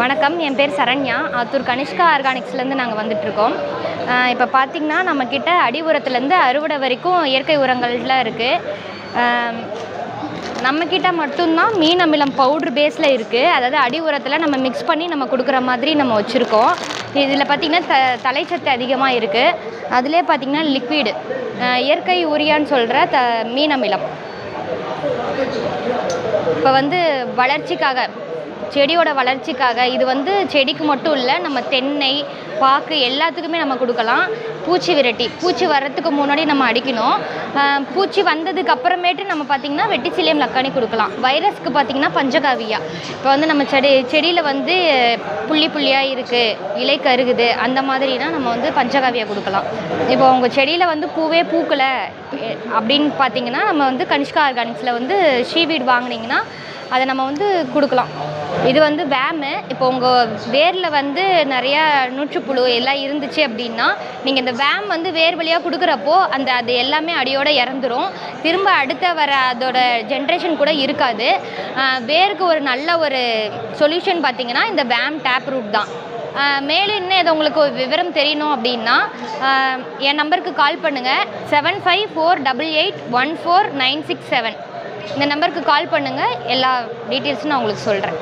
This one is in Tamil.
வணக்கம் என் பேர் சரண்யா. ஆத்தூர் கனிஷ்கா ஆர்கானிக்ஸ்லேருந்து நாங்கள் வந்துட்ருக்கோம் இப்போ பார்த்திங்கன்னா நம்மக்கிட்ட அடி உரத்துலேருந்து அறுவடை வரைக்கும் இயற்கை உரங்கள்லாம் இருக்குது நம்மக்கிட்ட மட்டும்தான் மீன் அமிலம் பவுட்ரு பேஸில் இருக்குது அதாவது அடி உரத்தில் நம்ம மிக்ஸ் பண்ணி நம்ம கொடுக்குற மாதிரி நம்ம வச்சுருக்கோம். இதில் பார்த்திங்கன்னா த தலைச்சத்து அதிகமாக இருக்குது அதிலே பார்த்திங்கன்னா லிக்விடு இயற்கை யூரியான்னு சொல்கிற த மீன் அமிலம். இப்போ வந்து வளர்ச்சிக்காக செடியோட வளர்ச்சிக்காக இது வந்து செடிக்கு மட்டும் இல்லை நம்ம தென்னை பாக்கு எல்லாத்துக்குமே நம்ம கொடுக்கலாம். பூச்சி விரட்டி பூச்சி வர்றதுக்கு முன்னாடி நம்ம அடிக்கணும். பூச்சி வந்ததுக்கு அப்புறமேட்டு நம்ம பார்த்திங்கன்னா வெட்டிச்சிலியம் லக்கானி கொடுக்கலாம். வைரஸ்க்கு பார்த்திங்கன்னா பஞ்சகாவியா. இப்போ வந்து நம்ம செடி செடியில் வந்து புள்ளி புள்ளியாக இருக்குது இலை கருகுது அந்த மாதிரினா நம்ம வந்து பஞ்சகாவியா கொடுக்கலாம். இப்போ உங்கள் செடியில் வந்து பூவே பூக்கலை அப்படின்னு பார்த்தீங்கன்னா நம்ம வந்து கனிஷ்கா ஆர்கானிக்ஸில் வந்து ஷீவீட் வாங்குனீங்கன்னா அதை நம்ம வந்து கொடுக்கலாம். இது வந்து வேமு இப்போ உங்கள் வேரில் வந்து நிறையா நூற்றுப்புழு எல்லாம் இருந்துச்சு அப்படின்னா நீங்கள் இந்த வேம் வந்து வேர் வழியாக கொடுக்குறப்போ அந்த அது எல்லாமே அடியோடு இறந்துரும். திரும்ப அடுத்த வர அதோட ஜென்ரேஷன் கூட இருக்காது. வேருக்கு ஒரு நல்ல ஒரு சொல்யூஷன் பார்த்தீங்கன்னா இந்த வேம் டேப் ரூட் தான். மேலும் இன்னும் இது உங்களுக்கு விவரம் தெரியணும் அப்படின்னா என் நம்பருக்கு கால் பண்ணுங்கள் seven five four double eight one four nine six seven இந்த நம்பருக்கு கால் பண்ணுங்கள் எல்லா டீட்டெயில்ஸும் நான் உங்களுக்கு சொல்கிறேன்